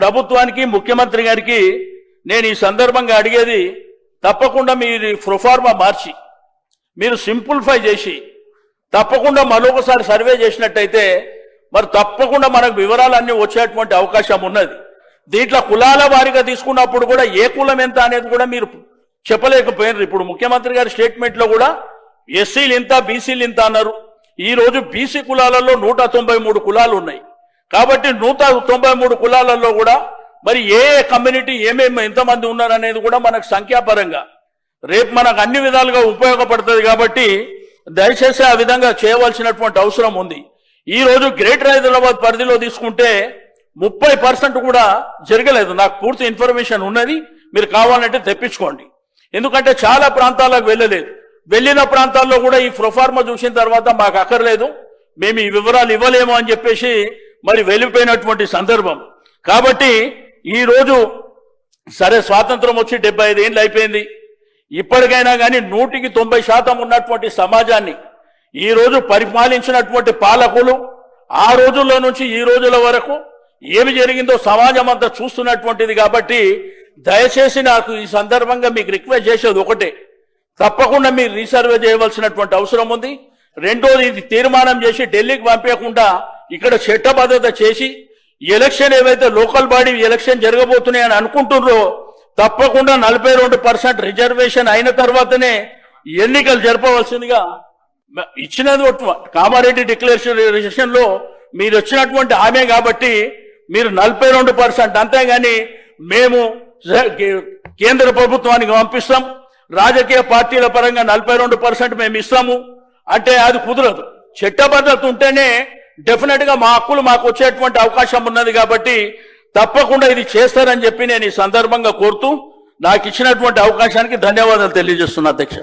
ప్రభుత్వానికి ముఖ్యమంత్రి గారికి నేను ఈ సందర్భంగా అడిగేది తప్పకుండా మీరు ప్రొఫార్మా మార్చి మీరు సింప్లిఫై చేసి తప్పకుండా మరొకసారి సర్వే చేసినట్టయితే మరి తప్పకుండా మనకు వివరాలన్నీ వచ్చేటువంటి అవకాశం ఉన్నది. దీంట్లో కులాల వారిగా తీసుకున్నప్పుడు కూడా ఏ కులం ఎంత అనేది కూడా మీరు చెప్పలేకపోయినారు. ఇప్పుడు ముఖ్యమంత్రి గారి స్టేట్మెంట్లో కూడా ఎస్సీలు ఇంత బీసీలు ఇంత అన్నారు. ఈ రోజు బీసీ కులాలలో నూట తొంభై మూడు కులాలు ఉన్నాయి. కాబట్టి నూట తొంభై మూడు కులాలలో కూడా మరి ఏ ఏ కమ్యూనిటీ ఏమేమి ఎంతమంది ఉన్నారు అనేది కూడా మనకు సంఖ్యాపరంగా. రేపు మనకు అన్ని విధాలుగా ఉపయోగపడుతుంది కాబట్టి దయచేసి ఆ విధంగా చేయవలసినటువంటి అవసరం ఉంది. ఈ రోజు గ్రేటర్ హైదరాబాద్ పరిధిలో తీసుకుంటే ముప్పై పర్సెంట్ కూడా జరగలేదు. నాకు పూర్తి ఇన్ఫర్మేషన్ ఉన్నది. మీరు కావాలంటే తెప్పించుకోండి. ఎందుకంటే చాలా ప్రాంతాలకు వెళ్ళలేదు. వెళ్ళిన ప్రాంతాల్లో కూడా ఈ ప్రొఫార్మా చూసిన తర్వాత మాకు అక్కర్లేదు. మేము ఈ వివరాలు ఇవ్వలేము అని చెప్పేసి మరి వెళ్ళిపోయినటువంటి సందర్భం. కాబట్టి ఈరోజు సరే స్వాతంత్రం వచ్చి డెబ్బై ఐదేళ్ళు అయిపోయింది. ఇప్పటికైనా కానీ నూటికి తొంభై శాతం ఉన్నటువంటి సమాజాన్ని ఈ రోజు పరిపాలించినటువంటి పాలకులు ఆ రోజుల్లో నుంచి ఈ రోజుల వరకు ఏమి జరిగిందో సమాజం అంతా చూస్తున్నటువంటిది కాబట్టి దయచేసి నాకు ఈ సందర్భంగా మీకు రిక్వెస్ట్ చేసేది ఒకటే. తప్పకుండా మీరు రీసర్వే చేయవలసినటువంటి అవసరం ఉంది. రెండోది ఇది తీర్మానం చేసి ఢిల్లీకి పంపించకుండా ఇక్కడ చట్టబద్ధత చేసి ఎలక్షన్ ఏవైతే లోకల్ బాడీ ఎలక్షన్ జరగబోతున్నాయని అనుకుంటున్నారో తప్పకుండా నలభై రెండు పర్సెంట్ రిజర్వేషన్ అయిన తర్వాతనే ఎన్నికలు జరపవలసిందిగా ఇచ్చినది కామారెడ్డి డిక్లరేషన్లో మీరు వచ్చినటువంటి హామీ కాబట్టి మీరు నలభై రెండు పర్సెంట్. అంతేగాని మేము కేంద్ర ప్రభుత్వానికి పంపిస్తాం. రాజకీయ పార్టీల పరంగా నలభై రెండు పర్సెంట్ మేము ఇస్తాము. అంటే అది కుదరదు. చట్టబద్ధత ఉంటేనే డెఫినెట్గా మా హక్కులు మాకు వచ్చేటువంటి అవకాశం ఉన్నది కాబట్టి తప్పకుండా ఇది చేస్తారని చెప్పి నేను ఈ సందర్భంగా కోరుతూ నాకు ఇచ్చినటువంటి అవకాశానికి ధన్యవాదాలు తెలియజేస్తున్నా అధ్యక్ష.